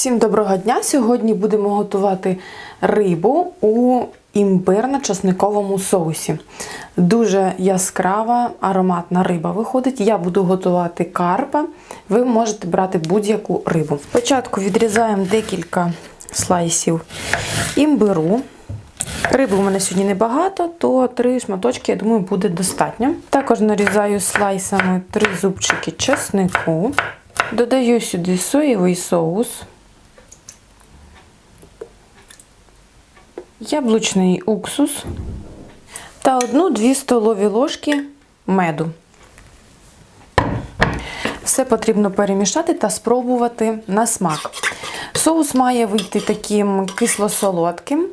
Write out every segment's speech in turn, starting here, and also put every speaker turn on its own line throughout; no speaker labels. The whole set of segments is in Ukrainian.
Всім доброго дня! Сьогодні будемо готувати рибу у імбирно-часниковому соусі. Дуже яскрава, ароматна риба виходить. Я буду готувати карпа. Ви можете брати будь-яку рибу. Спочатку відрізаємо декілька слайсів імбиру. Риби у мене сьогодні небагато, то три шматочки, я думаю, буде достатньо. Також нарізаю слайсами три зубчики чеснику. Додаю сюди соєвий соус, яблучний уксус та 1-2 столові ложки меду. Все потрібно перемішати та спробувати на смак. Соус має вийти таким кисло-солодким,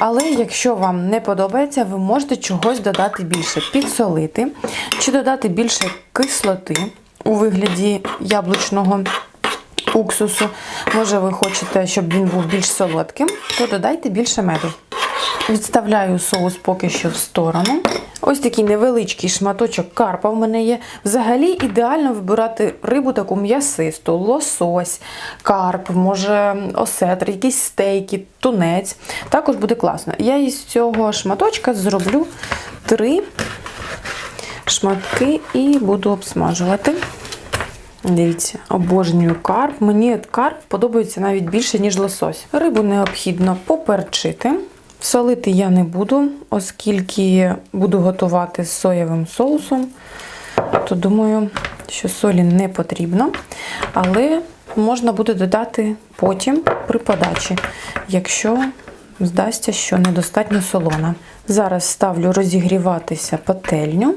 але якщо вам не подобається, ви можете чогось додати більше, підсолити чи додати більше кислоти у вигляді яблучного уксусу. Може, ви хочете, щоб він був більш солодким, то додайте більше меду. Відставляю соус поки що в сторону. Ось такий невеличкий шматочок карпа в мене є. Взагалі ідеально вибирати рибу таку м'ясисту, лосось, карп, може осетр, якісь стейки, тунець. Також буде класно. Я із цього шматочка зроблю три шматки і буду обсмажувати. Дивіться, обожнюю карп. Мені карп подобається навіть більше, ніж лосось. Рибу необхідно поперчити. Солити я не буду, оскільки буду готувати з соєвим соусом, то думаю, що солі не потрібно. Але можна буде додати потім при подачі, якщо здасться, що недостатньо солона. Зараз ставлю розігріватися пательню.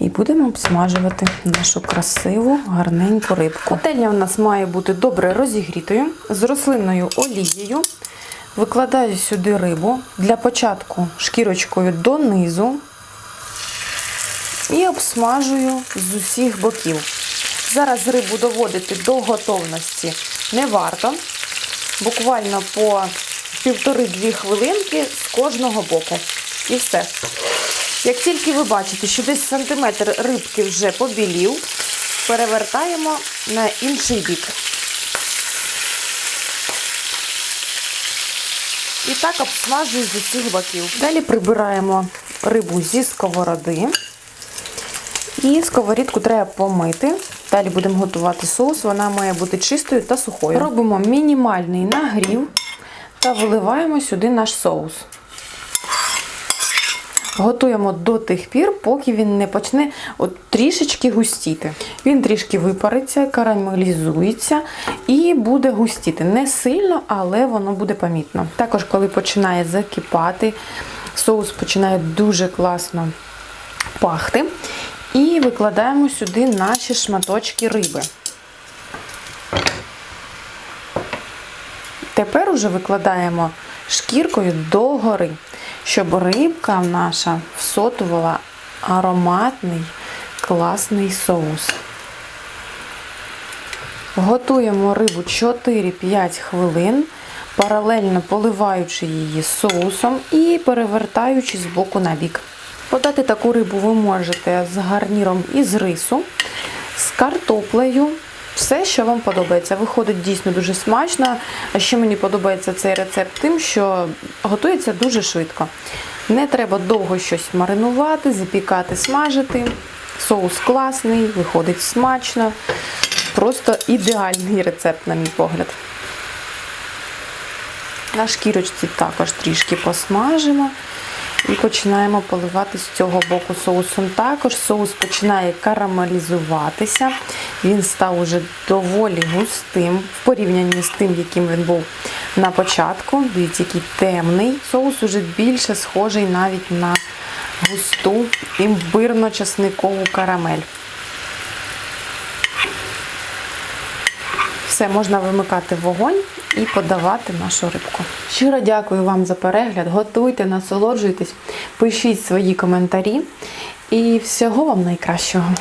І будемо обсмажувати нашу красиву, гарненьку рибку. Пательня у нас має бути добре розігрітою з рослинною олією. Викладаю сюди рибу для початку шкірочкою донизу і обсмажую з усіх боків. Зараз рибу доводити до готовності не варто. Буквально по півтори-дві хвилинки з кожного боку. І все. Як тільки ви бачите, що десь сантиметр рибки вже побілів, перевертаємо на інший бік. І так обсмажую з усіх боків. Далі прибираємо рибу зі сковороди. І сковорідку треба помити. Далі будемо готувати соус, вона має бути чистою та сухою. Робимо мінімальний нагрів та виливаємо сюди наш соус. Готуємо до тих пір, поки він не почне от трішечки густіти. Він трішки випариться, карамелізується і буде густіти. Не сильно, але воно буде помітно. Також, коли починає закипати, соус починає дуже класно пахти. І викладаємо сюди наші шматочки риби. Тепер уже викладаємо шкіркою догори, щоб рибка наша всотувала ароматний класний соус. Готуємо рибу 4-5 хвилин, паралельно поливаючи її соусом і перевертаючи з боку на бік. Подати таку рибу ви можете з гарніром із рису, з картоплею. Все, що вам подобається. Виходить дійсно дуже смачно. А ще мені подобається цей рецепт тим, що готується дуже швидко. Не треба довго щось маринувати, запікати, смажити. Соус класний, виходить смачно. Просто ідеальний рецепт, на мій погляд. На шкірочці також трішки посмажимо. І починаємо поливати з цього боку соусом. Також соус починає карамелізуватися. Він став уже доволі густим в порівнянні з тим, яким він був на початку. Дивіться, який темний. Соус уже більше схожий навіть на густу імбирно-часникову карамель. Все, можна вимикати вогонь і подавати нашу рибку. Щиро дякую вам за перегляд. Готуйте, насолоджуйтесь, пишіть свої коментарі і всього вам найкращого.